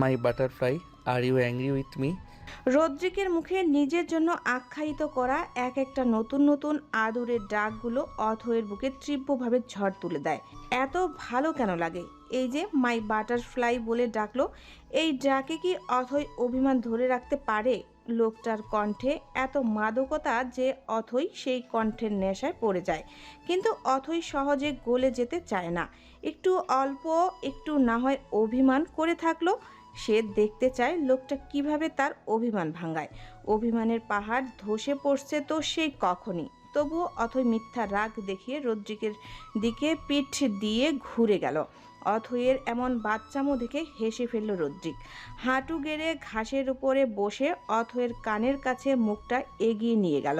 My butterfly are you angry with me রদ্রিকের মুখে নিজের জন্য আখ্যায়িত করা এক একটা নতুন নতুন আদুরের ডাকগুলো অথয়ের বুকে তীব্রভাবে ঝড় তুলে দেয়। এত ভালো কেন লাগে? এই যে মাই বাটারফ্লাই বলে ডাকলো, এই ডাকে কি অথই অভিমান ধরে রাখতে পারে? লোকটার কণ্ঠে এত মাদকতা যে অথই সেই কণ্ঠের নেশায় পড়ে যায়। কিন্তু অথই সহজে গলে যেতে চায় না। একটু অল্প, একটু না হয় অভিমান করে থাকল সে দেখতে চায় লোকটা কীভাবে তার অভিমান ভাঙায়। অভিমানের পাহাড় ধসে পড়ছে তো সেই কখনই। তবুও অথই মিথ্যা রাগ দেখিয়ে রদ্রিকের দিকে পিঠ দিয়ে ঘুরে গেল। অথয়ের এমন বাচ্চামো দেখে হেসে ফেলল রদ্রিক। হাঁটু গেড়ে ঘাসের উপরে বসে অথয়ের কানের কাছে মুখটা এগিয়ে নিয়ে গেল।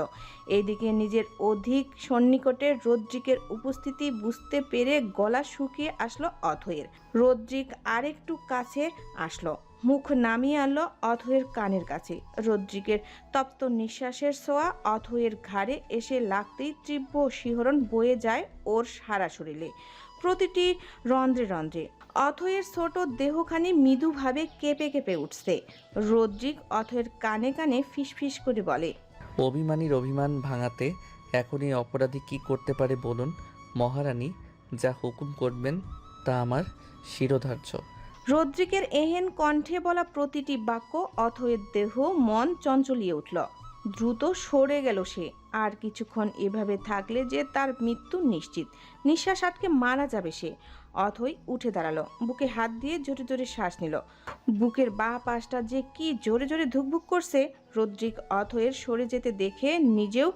এদিকে নিজের অধিক সন্নিকটে রদ্রিকের উপস্থিতি বুঝতে পেরে গলা শুকিয়ে আসলো অথয়ের রদ্রিক আরেকটু কাছে আসলো, মুখ নামিয়ে আনলো অথয়ের কানের কাছে। রদ্রিকের তপ্ত নিঃশ্বাসের ছোঁয়া অথয়ের ঘাড়ে এসে লাগতেই তীব্র শিহরণ বয়ে যায় ওর সারা শরীরে। প্রতিটি রন্ধ্রে রন্ধ্রে। অথয়ের ছোট দেহখানি মৃদুভাবে কেঁপে কেঁপে উঠছে। রদ্রিক অথয়ের কানে কানে ফিসফিস করে বলে অভিমানীর অভিমান ভাঙাতে এখন এই অপরাধী কি করতে পারে বলুন? মহারানী যা হুকুম করবেন তা আমার শিরোধার্য। রদ্রিকের এহেন কণ্ঠে বলা প্রতিটি বাক্য অথয়ের দেহ মন চঞ্চলিয়ে উঠল। দ্রুত সরে গেল সে। আর কিছুক্ষণ এভাবে থাকলে যে তার মৃত্যু নিশ্চিত। নিঃশ্বাস আটকে মারা যাবে সে। অথই উঠে দাঁড়াল। বুকে হাত দিয়ে জোরে জোরে শ্বাস নিল। বুকের বাঁ পাশটা যে কি জোরে জোরে ধুকভুক করছে, রদ্রিক অথয়ের সরে যেতে দেখে নিজেও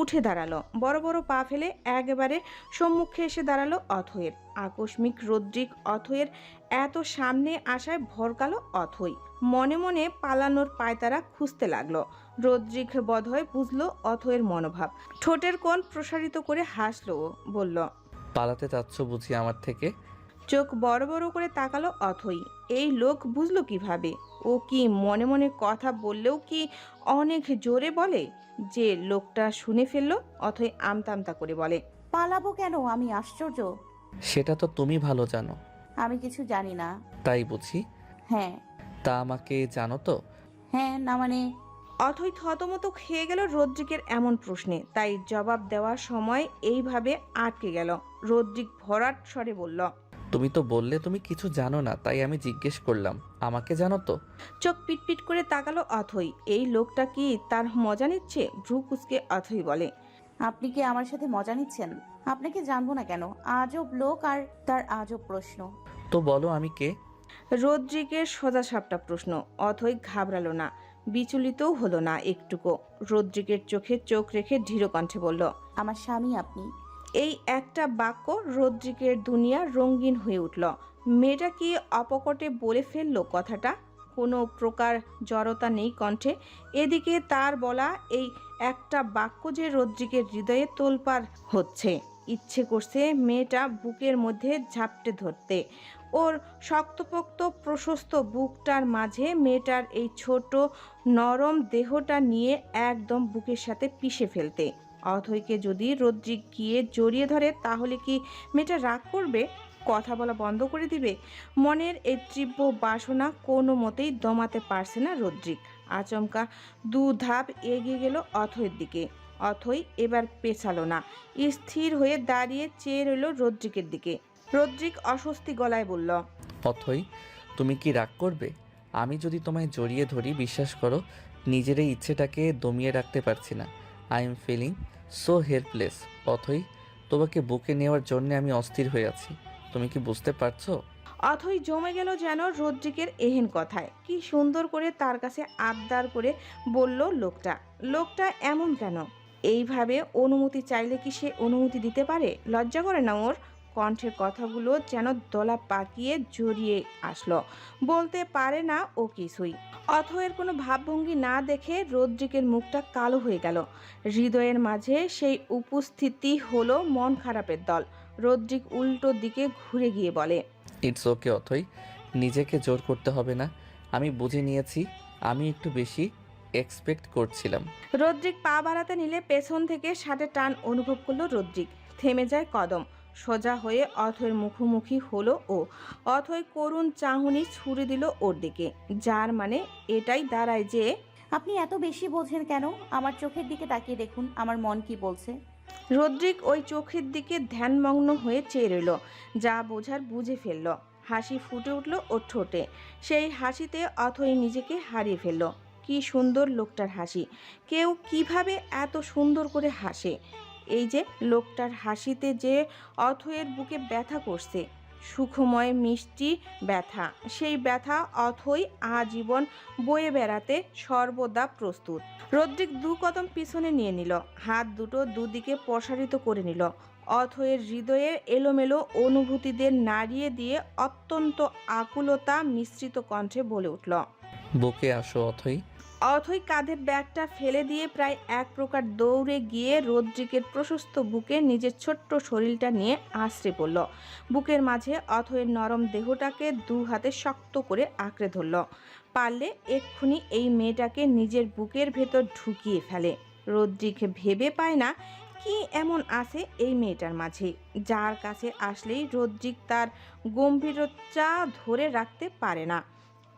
উঠে দাঁড়াল। বড় বড় পা ফেলে একেবারে সম্মুখে এসে দাঁড়াল অথয়ের। আকস্মিক রদ্রিক অথয়ের এত সামনে আসায় ভরকালো অথই। মনে মনে পালানোর পায়তারা খুঁজতে লাগল। রদ্রিক বোধহয় বুঝলো অথয়ের মনোভাব। ঠোঁটের কোণ প্রসারিত করে হাসলো ও বলল পালাতে চাচ্ছ বুঝি আমার থেকে? চোখ বড় বড় করে তাকালো অথই। এই লোক বুঝলো কীভাবে? ও কি মনে মনে কথা বললেও কি অনেক জোরে বলে? যে লোকটা শুনে ফেলল অথই আমতামতা করে বলে পালাবো কেন? আমি আশ্চর্য। সেটা তো তুমি ভালো জানো। আমি কিছু জানি না। তাই বুঝি? হ্যাঁ। তা আমাকে জানো তো? হ্যাঁ না মানে অথই থতমত খেয়ে গেল রদ্রিকের এমন প্রশ্নে। তাই জবাব দেওয়ার সময় এইভাবে আটকে গেল। রদ্রিক ভরাট স্বরে বলল তুমি তো বললে তুমি কিছু জানো না তাই আমি জিজ্ঞেস করলাম আমাকে জানো তো? চোখ পিটপিট করে তাকালো অথই। এই লোকটা কি তার মজা নিচ্ছে? ভ্রু কুচকে অথই বলে আপনি কি আমার সাথে মজা নিচ্ছেন? আপনাকে জানব না কেন? আজব লোক আর তার আজব প্রশ্ন। তো বলো আমি কে? রদ্রিকের সোজা সাপটা প্রশ্ন অথই ঘাবড়ালো না। বিচলিতও হলো না একটুকু। রদ্রিকের চোখে চোখ রেখে ধীর কণ্ঠে বলল আমার স্বামী আপনি। এই একটা বাক্য রদ্রিকের দুনিয়া রঙিন হয়ে উঠল। মেয়েটা কি অপকটে বলে ফেলল কথাটা? কোনো প্রকার জড়তা নেই কণ্ঠে। এদিকে তার বলা এই একটা বাক্য যে রদ্রিকের হৃদয়ে তোলপার হচ্ছে। ইচ্ছে করছে মেয়েটা বুকের মধ্যে ঝাপটে ধরতে। ওর শক্তপোক্ত প্রশস্ত বুকটার মাঝে মেয়েটার এই ছোট নরম দেহটা নিয়ে একদম বুকের সাথে পিষে ফেলতে। অথৈকে যদি রদ্রিক গিয়ে জড়িয়ে ধরে, তাহলে কি মেয়েটা রাগ করবে? কথা বলা বন্ধ করে দিবে? মনের এই তীব্র বাসনা কোনো মতেই দমাতে পারছে না রদ্রিক। আচমকা দু ধাপ এগিয়ে গেল অথৈর দিকে। অথই এবার পেছালো না। স্থির হয়ে দাঁড়িয়ে চেয়ে রইল রদ্রিকের দিকে। রদ্রিক অস্বস্তি গলায় বলল অথই তুমি কি রাগ করবে? আমি যদি তোমায় জড়িয়ে ধরি বিশ্বাস করো নিজের এই ইচ্ছেটাকে দমিয়ে রাখতে পারছি না। I am feeling so helpless Othoi তোমাকে বুকে নেওয়ার জন্য আমি অস্থির হয়ে আছি। তুমি কি বুঝতে পারছ? অথই জমে গেল যেন রদ্রিকের এহেন কথায়। কি সুন্দর করে তার কাছে আবদার করে বলল লোকটা। লোকটা এমন কেন? এইভাবে অনুমতি চাইলে কি সে অনুমতি দিতে পারে? লজ্জা করে না ওর? কণ্ঠের কথাগুলো যেন দলা পাকিয়ে জড়িয়ে আসলো। বলতে পারে না ও কিছুই। অথয়ের কোনো ভাবভঙ্গি না দেখে রদ্রিকের মুখটা কালো হয়ে গেল। হৃদয়ের মাঝে সেই উপস্থিতি হলো মন খারাপের দল। রদ্রিক উল্টো দিকে ঘুরে গিয়ে বলে ইটস ওকে অথই। নিজেকে জোর করতে হবে না। আমি বুঝে নিয়েছি আমি একটু বেশি এক্সপেক্ট করছিলাম। রদ্রিক পা বাড়াতে নিলে পেছন থেকে ষাটে টান অনুভব করল রদ্রিক। থেমে যায় কদম। সোজা হয়ে অথয়ের মুখোমুখি হলো ও। অথয় করুণ চাহনি ছুড়ে দিল ওর দিকে যার মানে এটাই দাঁড়ায় যে আপনি এত বেশি বোঝেন কেন? আমার চোখের দিকে তাকিয়ে দেখুন আমার মন কি বলছে। রদ্রিক ওই চোখের দিকে ধ্যানমগ্ন হয়ে চেয়ে রইল যা বোঝার বুঝে ফেলল। হাসি ফুটে উঠল ওর ঠোঁটে। সেই হাসিতে অথই নিজেকে হারিয়ে ফেলল। কি সুন্দর লোকটার হাসি। কেউ কীভাবে এত সুন্দর করে হাসে। এই যে লোকটার হাসিতে যে অথয়ের বুকে ব্যথা করছে। সুখময় মিষ্টি ব্যথা। সেই ব্যথা অথই আজীবন বয়ে বেড়াতে সর্বদা প্রস্তুত। রদ্রিক দু কদম পিছনে নিয়ে নিল। হাত দুটো দুদিকে প্রসারিত করে নিল। অথয়ের হৃদয়ের এলোমেলো অনুভূতিদের নাড়িয়ে দিয়ে অত্যন্ত আকুলতা মিশ্রিত কণ্ঠে বলে উঠল, বুকে আসো অথই। অথই কাঁধে ব্যাগটা ফেলে দিয়ে প্রায় এক প্রকার দৌড়ে গিয়ে রদ্রিকের প্রশস্ত বুকে নিজের ছোট্ট শরীরটা নিয়ে আশ্রে পড়ল। বুকের মাঝে অথয়ের নরম দেহটাকে দু হাতে শক্ত করে আঁকড়ে ধরল। পারলে এক্ষুনি এই মেয়েটাকে নিজের বুকের ভেতর ঢুকিয়ে ফেলে। রদ্রিক ভেবে পায় না কি এমন আছে এই মেয়েটার মাঝে। যার কাছে আসলেই রদ্রিক তার গম্ভীরতা ধরে রাখতে পারে না।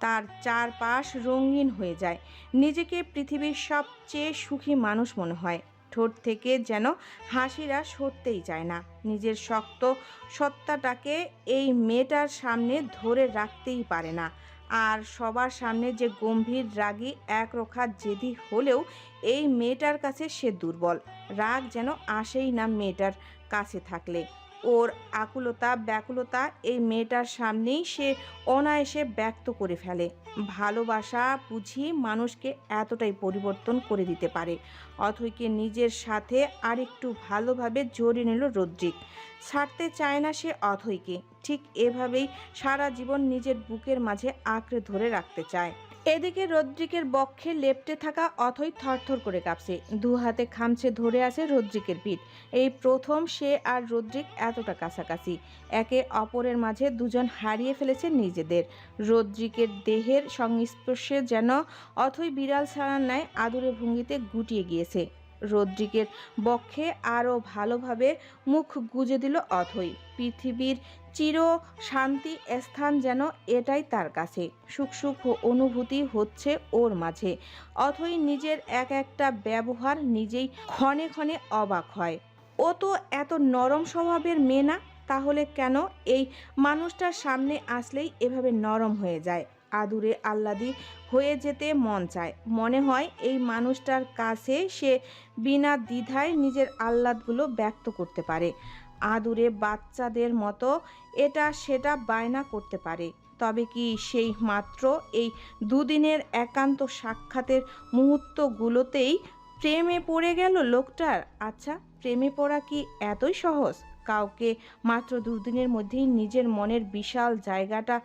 তার চারপাশ রঙিন হয়ে যায়। নিজেকে পৃথিবীর সবচেয়ে সুখী মানুষ মনে হয়। ঠোঁট থেকে যেন হাসিরা সরতেই চায় না। নিজের শক্ত সত্তাটাকে এই মেয়েটার সামনে ধরে রাখতেই পারে না। আর সবার সামনে যে গম্ভীর রাগী একরোখা জেদি হলেও এই মেয়েটার কাছে সে দুর্বল। রাগ যেন আসেই না মেয়েটার কাছে থাকলে। ওর আকুলতা, ব্যাকুলতা এই মেয়েটার সামনেই সে অনায়াসে ব্যক্ত করে ফেলে। ভালোবাসা বুঝি মানুষকে এতটাই পরিবর্তন করে দিতে পারে। অথইকে নিজের সাথে আরেকটু ভালোভাবে জড়িয়ে নিল রদ্রিক। ছাড়তে চায় না সে অথৈকে ঠিক এভাবেই সারা জীবন নিজের বুকের মাঝে আঁকড়ে ধরে রাখতে চায়। এদিকে রদ্রিকের বক্ষে লেপ্টে থাকা অথই থরথর করে কাঁপছে। দু হাতে খামছে ধরে আছে রদ্রিকের পিঠ। এই প্রথম সে আর রদ্রিক এতটা কাছাকাছি। একে অপরের মাঝে দুজন হারিয়ে ফেলেছে নিজেদের। রদ্রিকের দেহের সংস্পর্শে যেন অথই বিড়াল ছাড়ার ন্যায় আদুরে ভঙ্গিতে গুটিয়ে গিয়েছে। রদ্রিকের বক্ষে আরও ভালোভাবে মুখ গুজে দিল অথই। পৃথিবীর চির শান্তি স্থান যেন এটাই তার কাছে। সুখ সুখ অনুভূতি হচ্ছে ওর মাঝে। অথই নিজের এক একটা ব্যবহার নিজেই ক্ষণে ক্ষণে অবাক হয়। ও তো এত নরম স্বভাবের মেয়ে না, তাহলে কেন এই মানুষটার সামনে আসলেই এভাবে নরম হয়ে যায়? আদুরে আহ্লাদি হয়ে যেতে মন চায়। মনে হয় এই মানুষটার কাছে সে বিনা দ্বিধায় নিজের আহ্লাদগুলো ব্যক্ত করতে পারে। আদুরে বাচ্চাদের মতো এটা সেটা বায়না করতে পারে। তবে কি সেই মাত্র এই দুদিনের একান্ত সাক্ষাতের মুহূর্তগুলোতেই প্রেমে পড়ে গেল লোকটার? আচ্ছা প্রেমে পড়া কি এতই সহজ? কাউকে মাত্র দুদিনের মধ্যেই নিজের মনের বিশাল জায়গাটা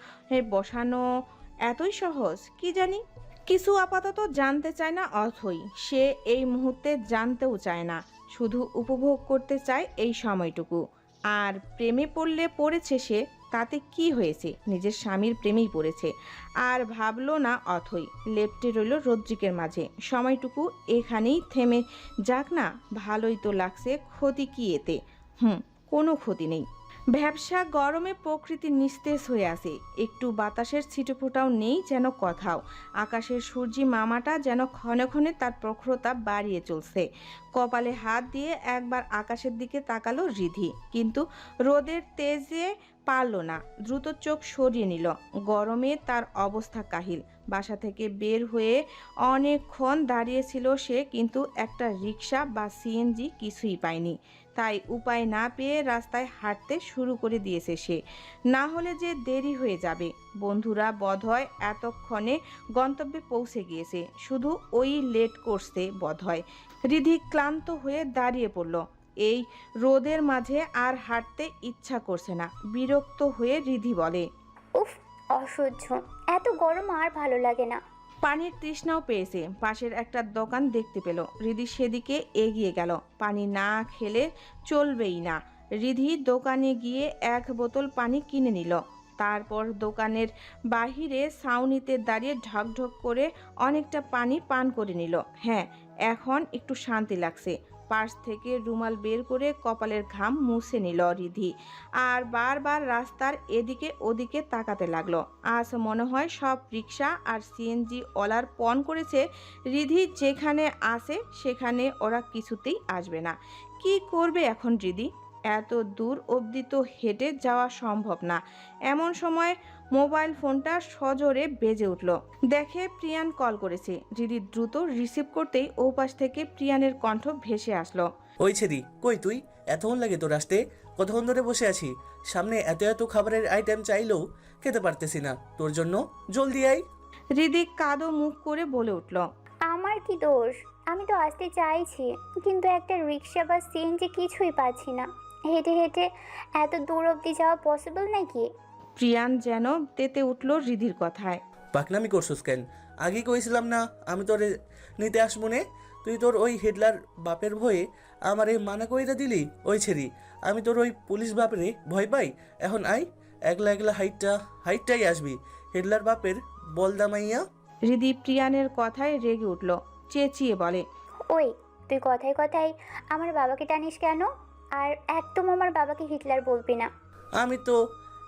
বসানো এতই সহজ, কি জানি? কিছু আপাতত জানতে চায় না অথই সে এই মুহূর্তে জানতেও চায় না, শুধু উপভোগ করতে চায় এই সময়টুকু। আর প্রেমে পড়লে পড়েছে সে, তাতে কি হয়েছে? নিজের স্বামীর প্রেমেই পড়েছে। আর ভাবলো না অথই, লেপটে রইল রদ্রিকের মাঝে। সময়টুকু এখানেই থেমে যাক না, ভালোই তো লাগছে ক্ষতি কি এতে? হুম, কোনো ক্ষতি নেই। ব্যবসা গরমে প্রকৃতি নিস্তেজ হয়ে আসে একটু বাতাসের ছিটেফোঁটাও নেই যেন কথাও। আকাশের সূর্যি মামাটা যেন ক্ষণে ক্ষণে তার প্রখরতা বাড়িয়ে চলছে। কপালে হাত দিয়ে একবার আকাশের দিকে তাকালো রিধি। কিন্তু রোদের তেজে পারল না। দ্রুত চোখ সরিয়ে নিল। গরমে তার অবস্থা কাহিল। বাসা থেকে বের হয়ে অনেকক্ষণ দাঁড়িয়েছিল সে, কিন্তু একটা রিক্সা বা সিএনজি কিছুই পায়নি। তাই উপায় না পেয়ে রাস্তায় হাঁটতে শুরু করে দিয়েছে সে। না হলে যে দেরি হয়ে যাবে। বন্ধুরা বোধহয় এতক্ষণে গন্তব্যে পৌঁছে গিয়েছে। শুধু ওই লেট করছে বোধহয় রিধি ক্লান্ত হয়ে দাঁড়িয়ে পড়ল। এই রোদের মাঝে আর হাঁটতে ইচ্ছা করছে না। বিরক্ত হয়ে রিধি বলে, উফ, অসহ্য। এত গরম আর ভালো লাগে না। পানির তৃষ্ণাও পেয়েছে। পাশের একটা দোকান দেখতে পেল। রিধি সেদিকে এগিয়ে গেল। পানি না খেলে চলবেই না। রিধি দোকানে গিয়ে এক বোতল পানি কিনে নিল। তারপর দোকানের বাহিরে ছাউনিতে দাঁড়িয়ে ঢকঢক করে অনেকটা পানি পান করে নিল। হ্যাঁ এখন একটু শান্তি লাগছে। পার্স থেকে রুমাল বের করে কপালের ঘাম মুছে নিল রিধি। আর বারবার রাস্তার এদিকে ওদিকে তাকাতে লাগল। আজ মনে হয় সব রিক্সা আর সিএনজি ওলার পণ করেছে। রিধি যেখানে আসে সেখানে ওরা কিছুতেই আসবে না। কি করবে এখন রিধি? এত দূর অবধি তো হেঁটে যাওয়া সম্ভব না। এমন সময় মোবাইল ফোনটা সজোরে বেজে উঠল। দেখে প্রিয়ান কল করেছে। রিদি দ্রুত রিসিভ করতেই ওপাশ থেকে প্রিয়ানের কণ্ঠ ভেসে আসলো। ওই ছেদি কই তুই? এতক্ষণ লাগে তোর আসতে। কতক্ষণ ধরে বসে আছি? সামনে এত এত খাবারের আইটেম চাইলেও খেতে পারতেছি না। তোর জন্য? জলদি আই রিদি কাদো মুখ করে বলে উঠল। আমার কি দোষ? আমি তো আসতে চাইছি কিন্তু একটা রিক্সা বা সিএনজি কিছুই পাচ্ছি না। হেঁটে হেঁটে এত দূর অবধি যাওয়া পসিবল নাকি? প্রিয়ান যেন তেতে উঠল রিদির কথায়। পাকনামি করছিস কেন? আগে কইছিলাম না আমি তোরে নিতে আসব নে। তুই তোর ওই হেডলার বাপের ভয়ে আমার এই মানা কইরা দিলি ওই ছেড়ি। আমি তোর ওই পুলিশ বাপরে ভয় পাই। এখন আই একলা একলা হাইটটা হাইটটাই আসবি। হেডলার বাপের বলদামাইয়া রিদি প্রিয়ানের কথায় রেগে উঠল চেঁচিয়ে বলে ওই তুই কথায় কথায় আমার বাবাকে টানিস কেন? আর একদম আমার বাবাকে হিটলার বলবি না। আমি তো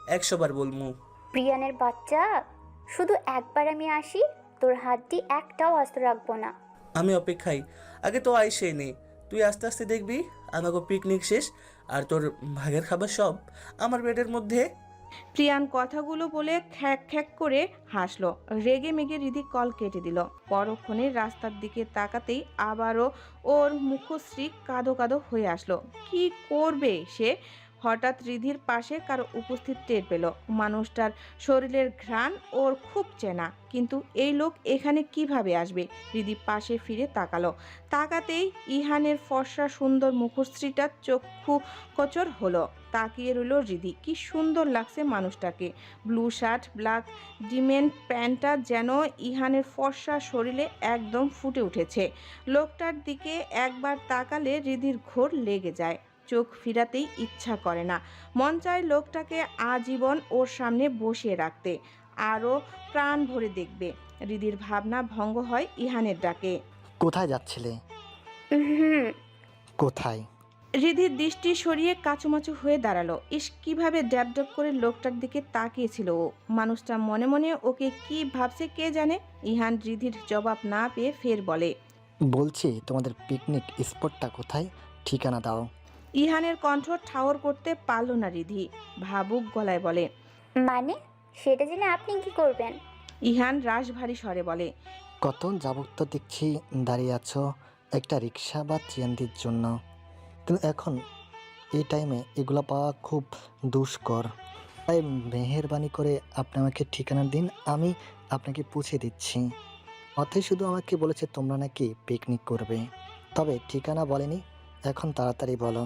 একশোবার বলমু প্রিয়ানের বাচ্চা শুধু একবার আমি আসি তোর হাত দিয়ে একটাও অস্ত্র রাখব না। আমি অপেক্ষাই আগে তো আইসে নে। তুই আস্তে আস্তে দেখবি আমাকে পিকনিক শেষ আর তোর ভাগের খাবার সব আমার পেটের মধ্যে। প্রিয়ান কথাগুলো বলে খ্যাক খ্যাক করে হাসলো। রেগে মেগে রিদি কল কেটে দিল। পরক্ষণে রাস্তার দিকে তাকাতেই আবারও ওর মুখশ্রী কাদো কাদো হয়ে আসলো। কি করবে সে? হঠাৎ রিধির পাশে কারও উপস্থিত টের পেল। মানুষটার শরীরের ঘ্রাণ ওর খুব চেনা। কিন্তু এই লোক এখানে কীভাবে আসবে? রিদি পাশে ফিরে তাকালো। তাকাতেই ইহানের ফর্সা সুন্দর মুখশ্রীটা চক্ষু কচর হলো। তাকিয়ে রইল রিধি। কি সুন্দর লাগছে মানুষটাকে। ব্লু শার্ট, ব্ল্যাক ডিমেন্ট প্যান্টটা যেন ইহানের ফর্সা শরীরে একদম ফুটে উঠেছে। লোকটার দিকে একবার তাকালে রিধির ঘোর লেগে যায়। চোখ ফিরাতেই ইচ্ছা করে না। মন চায় লোকটাকে আজীবন ওর সামনে বসিয়ে রাখতে। আরও প্রাণ ভরে দেখবে। রিদির ভাবনা ভঙ্গ হয় ইহানের ডাকে। কোথায় যাচ্ছিলে? হুম। কোথায়? রিধির দৃষ্টি সরিয়ে কাচুমাচু হয়ে দাঁড়াল। ইস কীভাবে ড্যাব ড্যাব করে লোকটার দিকে তাকিয়েছিল ও। মানুষটা মনে মনে ওকে কি ভাবছে কে জানে? ইহান রিধির জবাব না পেয়ে ফের বলে বলছি তোমাদের পিকনিক স্পটটা কোথায়? ঠিকানা দাও। ইহানের কণ্ঠ ঠাওর করতে পারল না রিধি। ভাবুক গলায় বলে মানে? সেটা জেনে আপনি কি করবেন? ইহান রাশভারী স্বরে বলে কত যাবত তো দেখছি দাঁড়িয়ে আছো একটা রিক্সা বা চিয়ান্দির জন্য। কিন্তু এখন এই টাইমে এগুলো পাওয়া খুব দুষ্কর। তাই মেহেরবানি করে আপনি আমাকে ঠিকানা দিন আমি আপনাকে পৌঁছে দিচ্ছি। অথই শুধু আমাকে বলেছে তোমরা নাকি পিকনিক করবে। তবে ঠিকানা বলেনি এখন তাড়াতাড়ি বলো।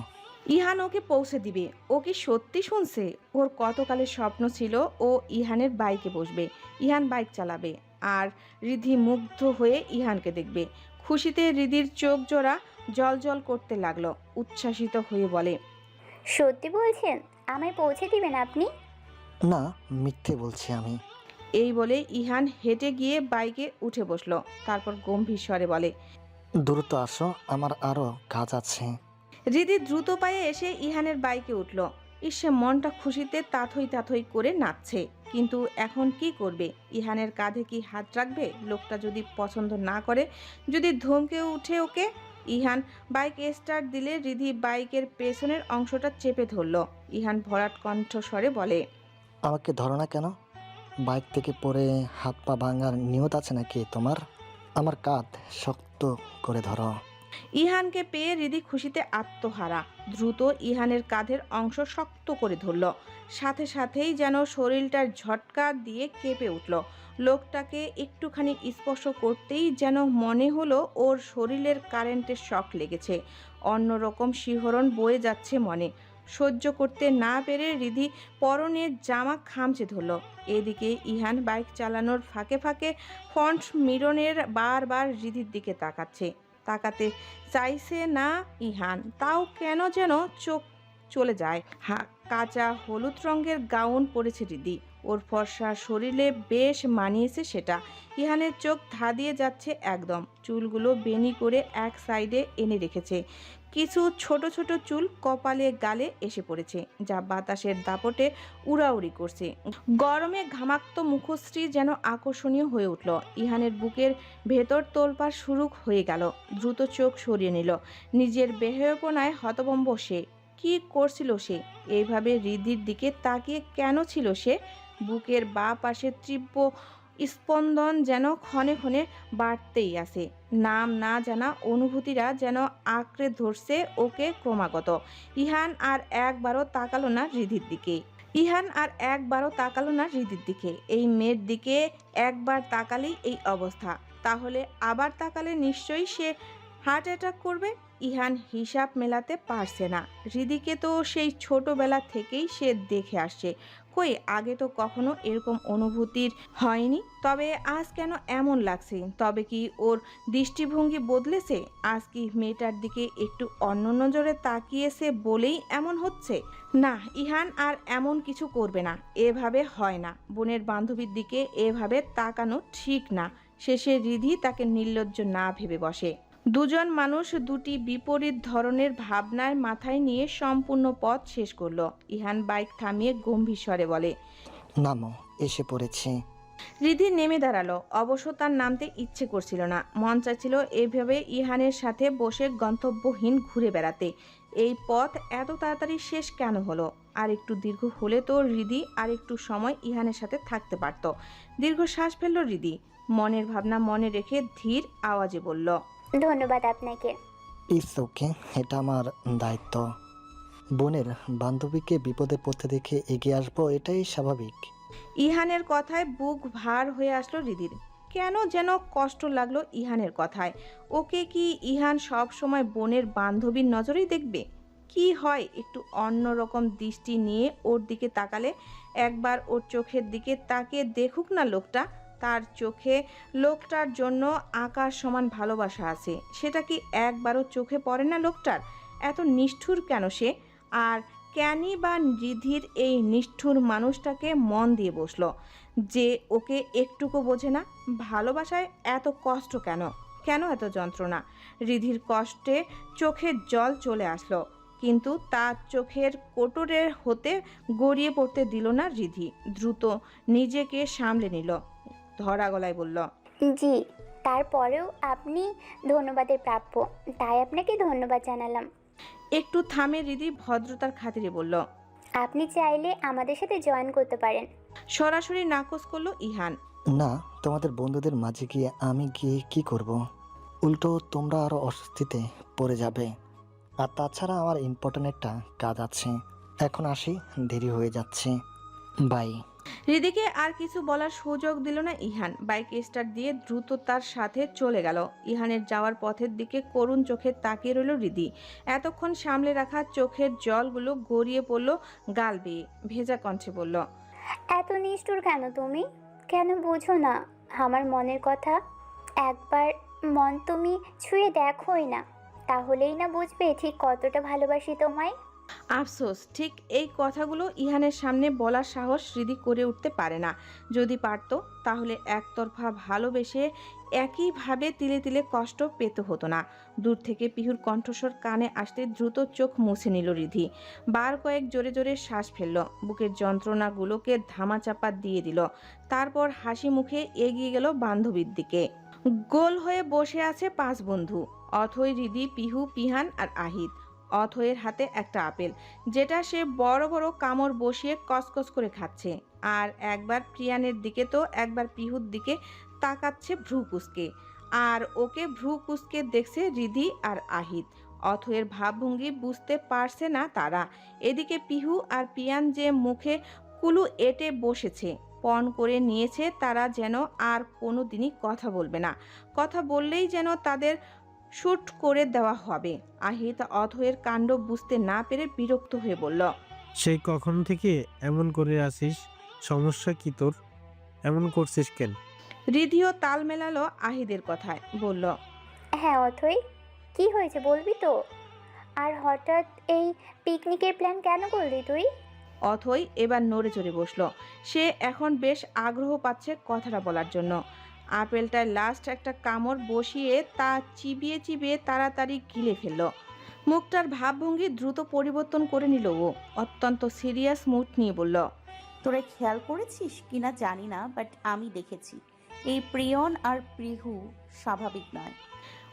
ইহান ওকে পৌঁছে দিবে। ও কি সত্যি শুনছে? ওর কতকালের স্বপ্ন ছিল ও ইহানের বাইকে বসবে। ইহান বাইক চালাবে আর রিধি মুগ্ধ হয়ে ইহানকে দেখবে। খুশিতে রিধির চোখ জোড়া জল জল করতে লাগল উচ্ছ্বাসিত হয়ে বলে সত্যি বলছেন? আমায় পৌঁছে দিবেন আপনি? না মিথ্যে বলছি আমি। এই বলে ইহান হেঁটে গিয়ে বাইকে উঠে বসল। তারপর গম্ভীর স্বরে বলে দ্রুত আসো আমার আরও কাজ আছে। রিদি দ্রুত পায়ে এসে ইহানের বাইকে উঠল। ইসে মনটা খুশিতে তাথই তাথই করে নাচছে। কিন্তু এখন কি করবে? ইহানের কাঁধে কি হাত রাখবে? লোকটা যদি পছন্দ না করে যদি ধমকে উঠে ওকে? ইহান বাইক স্টার্ট দিলে রিধি বাইকের পেছনের অংশটা চেপে ধরল। ইহান ভরাট কণ্ঠস্বরে বলে আমাকে ধরো না কেন? বাইক থেকে পড়ে হাত পা ভাঙার নিয়ত আছে নাকি তোমার? আমার কাঁধ শক্ত করে ধরো। ইহানকে পেয়ে রিদি খুশিতে আত্মহারা। দ্রুত ইহানের কাঁধের অংশ শক্ত করে ধরল। সাথে সাথেই যেন শরীরটার ঝটকা দিয়ে কেঁপে উঠল। লোকটাকে একটুখানি স্পর্শ করতেই যেন মনে হলো ওর শরীরের কারেন্টের শক লেগেছে। অন্যরকম শিহরণ বয়ে যাচ্ছে মনে। সহ্য করতে না পেরে রিধি পরনের জামা খামচে ধরল। এদিকে ইহান বাইক চালানোর ফাঁকে ফাঁকে ফন্ট মিরনের বারবার রিধির দিকে তাকাচ্ছে। তাকাতে চাইছে না ইহান, তাও কেন যেন চোখ চলে যায়। হা, কাঁচা হলুদ রঙের গাউন পরেছে রিদি ওর ফর্সা শরীরে বেশ মানিয়েছে সেটা। ইহানের চোখ ধা ধাঁধিয়ে যাচ্ছে একদম। চুলগুলো বেনি করে এক সাইডে এনে রেখেছে। কিছু ছোট ছোট চুল কপালে গালে এসে পড়েছে, যা বাতাসের দাপটে উড়াউড়ি করছে। গরমে ঘামাক্ত মুখশ্রী যেন আকর্ষণীয় হয়ে উঠল। ইহানের বুকের ভেতর তোলপাড় শুরু হয়ে গেল। দ্রুত চোখ সরিয়ে নিল। নিজের বেহেপনায় হতবম্ব সে। কি করছিল সে? এইভাবে রিদির দিকে তাকিয়ে কেন ছিল সে? বুকের বা পাশে তীব্র স্পন্দন যেন ক্ষণে ক্ষণে বাড়তেই আছে। নাম না জানা অনুভূতিরা যেন আঁকড়ে ধরছে ওকে ক্রমাগত। ইহান আর একবারও তাকালো না রিধির দিকে। ইহান আর একবারও তাকালো না রিদির দিকে। এই মেয়ের দিকে একবার তাকালেই এই অবস্থা। তাহলে আবার তাকালে নিশ্চয়ই সে হার্ট অ্যাটাক করবে? ইহান হিসাব মেলাতে পারছে না। হৃদিকে তো সেই ছোটবেলা থেকেই সে দেখে আসছে। কই? আগে তো কখনো এরকম অনুভূতির হয়নি। তবে আজ কেন এমন লাগছে? তবে কি ওর দৃষ্টিভঙ্গি বদলেছে? আজ কি মেয়েটার দিকে একটু অন্য নজরে তাকিয়েছে বলেই এমন হচ্ছে? না, ইহান আর এমন কিছু করবে না। এভাবে হয় না। বোনের বান্ধবীর দিকে এভাবে তাকানো ঠিক না। শেষে রিধি তাকে নির্লজ্জ না ভেবে বসে। দুজন মানুষ দুটি বিপরীত ধরনের ভাবনায় মাথায় নিয়ে সম্পূর্ণ পথ শেষ করল। ইহান বাইক থামিয়ে গম্ভীর স্বরে বলে নামো এসে পড়েছি। রিধি নেমে দাঁড়াল। অবশ্য তার নামতে ইচ্ছে করছিল না। মন চাচ্ছিল এইভাবে ইহানের সাথে বসে গন্তব্যহীন ঘুরে বেড়াতে। এই পথ এত তাড়াতাড়ি শেষ কেন হলো? আর একটু দীর্ঘ হলে তো রিদি আর একটু সময় ইহানের সাথে থাকতে পারত। দীর্ঘ শ্বাস ফেলল রিদি মনের ভাবনা মনে রেখে ধীর আওয়াজে বলল ধন্যবাদ আপনাকে। ইটস ওকে এটা আমার দায়িত্ব। বোনের বান্ধবীকে বিপদে পড়তে দেখে এগিয়ে আসব এটাই স্বাভাবিক। ইহানের কথায় বুক ভার হয়ে আসলো রিদির। কেন যেন কষ্ট লাগল ইহানের কথায়। ওকে কি ইহান সব সময় বোনের বান্ধবীর নজরেই দেখবে? কি হয় একটু অন্য রকম দৃষ্টি নিয়ে ওর দিকে তাকালে একবার ওর চোখের দিকে তাকিয়ে দেখুক না লোকটা। তার চোখে লোকটার জন্য আকাশ সমান ভালোবাসা আছে। সেটা কি একবারও চোখে পড়ে না লোকটার? এত নিষ্ঠুর কেন সে? আর ক্যানি বা রিধির এই নিষ্ঠুর মানুষটাকে মন দিয়ে বসল যে ওকে একটুকু বোঝে না, ভালোবাসায় এত কষ্ট কেন? কেন এত যন্ত্রণা? রিধির কষ্টে চোখের জল চলে আসলো, কিন্তু তার চোখের কোটরের হতে গড়িয়ে পড়তে দিল না রিধি। দ্রুত নিজেকে সামলে নিল। ধরা গলায় বলল জি তারপরেও আপনি ধন্যবাদের প্রাপ্য তাই আপনাকে ধন্যবাদ জানালাম। একটু থামে রিধি ভদ্রতার খাতিরে বলল আপনি চাইলে আমাদের সাথে জয়েন করতে পারেন। সরাসরি নাকচ করল ইহান। না তোমাদের বন্ধুদের মাঝে গিয়ে আমি গিয়ে কি করব। উল্টো তোমরা আরও অস্বস্তিতে পড়ে যাবে। আর তাছাড়া আমার ইম্পর্ট্যান্ট একটা কাজ আছে। এখন আসি দেরি হয়ে যাচ্ছে। বাই। হৃদিকে আর কিছু বলার সুযোগ দিল না ইহান। বাইক স্টার্ট দিয়ে দ্রুত তার সাথে চলে গেল। ইহানের যাওয়ার পথের দিকে করুণ চোখে তাকিয়ে রইল হৃদি। এতক্ষণ সামলে রাখা চোখের জলগুলো গড়িয়ে পড়ল গাল বেয়ে। ভেজা কণ্ঠে বলল, এত নিষ্ঠুর কেন তুমি? কেন বোঝো না আমার মনের কথা? একবার মন তুমি ছুঁয়ে দেখোই না। তাহলেই না বুঝবে ঠিক কতটা ভালোবাসি তোমায়? আফসোস, ঠিক এই কথাগুলো ইহানের সামনে বলার সাহস হৃদি করে উঠতে পারে না। যদি পারতো, তাহলে একতরফা ভালোবেসে একইভাবে তিলে তিলে কষ্ট পেতে হতো না। দূর থেকে পিহুর কণ্ঠস্বর কানে আসতে দ্রুত চোখ মুছে নিল রিধি বার কয়েক জোরে জোরে শ্বাস ফেলল। বুকের যন্ত্রণাগুলোকে ধামাচাপা দিয়ে দিল। তারপর হাসি মুখে এগিয়ে গেল বান্ধবীর দিকে। গোল হয়ে বসে আছে পাঁচ বন্ধু, অথই রিদি পিহু, পিহান আর আহিদ অথয়ের হাতে একটা আপেল, যেটা সে বড় বড় কামড় বসিয়ে কসকস করে খাচ্ছে। আর একবার প্রিয়ানের দিকে তো একবার পিহুর দিকে তাকাচ্ছে ভ্রু কুসকে আর ওকে ভ্রু কুসকে দেখছে রিধি আর আহিদ অথয়ের ভাবভঙ্গি বুঝতে পারছে না তারা। এদিকে পিহু আর পিয়ান যে মুখে কুলু এটে বসেছে, পণ করে নিয়েছে তারা যেন আর কোনো দিনই কথা বলবে না। কথা বললেই যেন তাদের শুট করে দেওয়া হবে। আহিত অথয়ের কাণ্ড বুঝতে না পেরে বিরক্ত হয়ে বলল সেই কখন থেকে এমন করে আসিস সমস্যা কি তোর? এমন করছিস কেন? রিধিও তাল মেলালো আহিদের কথায় বলল হ্যাঁ অথই কি হয়েছে বলবি তো? আর হঠাৎ এই পিকনিকের প্ল্যান কেন করলি তুই? অথই এবার নড়ে চড়ে বসল। সে এখন বেশ আগ্রহ পাচ্ছে কথাটা বলার জন্য। আপেলটায় লাস্ট একটা কামড় বসিয়ে তা চিবিয়ে চিবিয়ে তাড়াতাড়ি গিলে ফেলল। মুখটার ভাবভঙ্গি দ্রুত পরিবর্তন করে নিল ও অত্যন্ত সিরিয়াস মুড নিয়ে বলল তোরা খেয়াল করেছিস কিনা জানি না বাট আমি দেখেছি। এই প্রিয়ন আর প্রিহু স্বাভাবিক নয়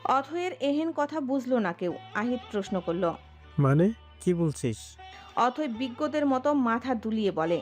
অথয়ের এহেন কথা বুঝলো না কেউ আহিত প্রশ্ন করল মানে? কি বলছিস? অথয় বিজ্ঞদের মতো মাথা দুলিয়ে বলে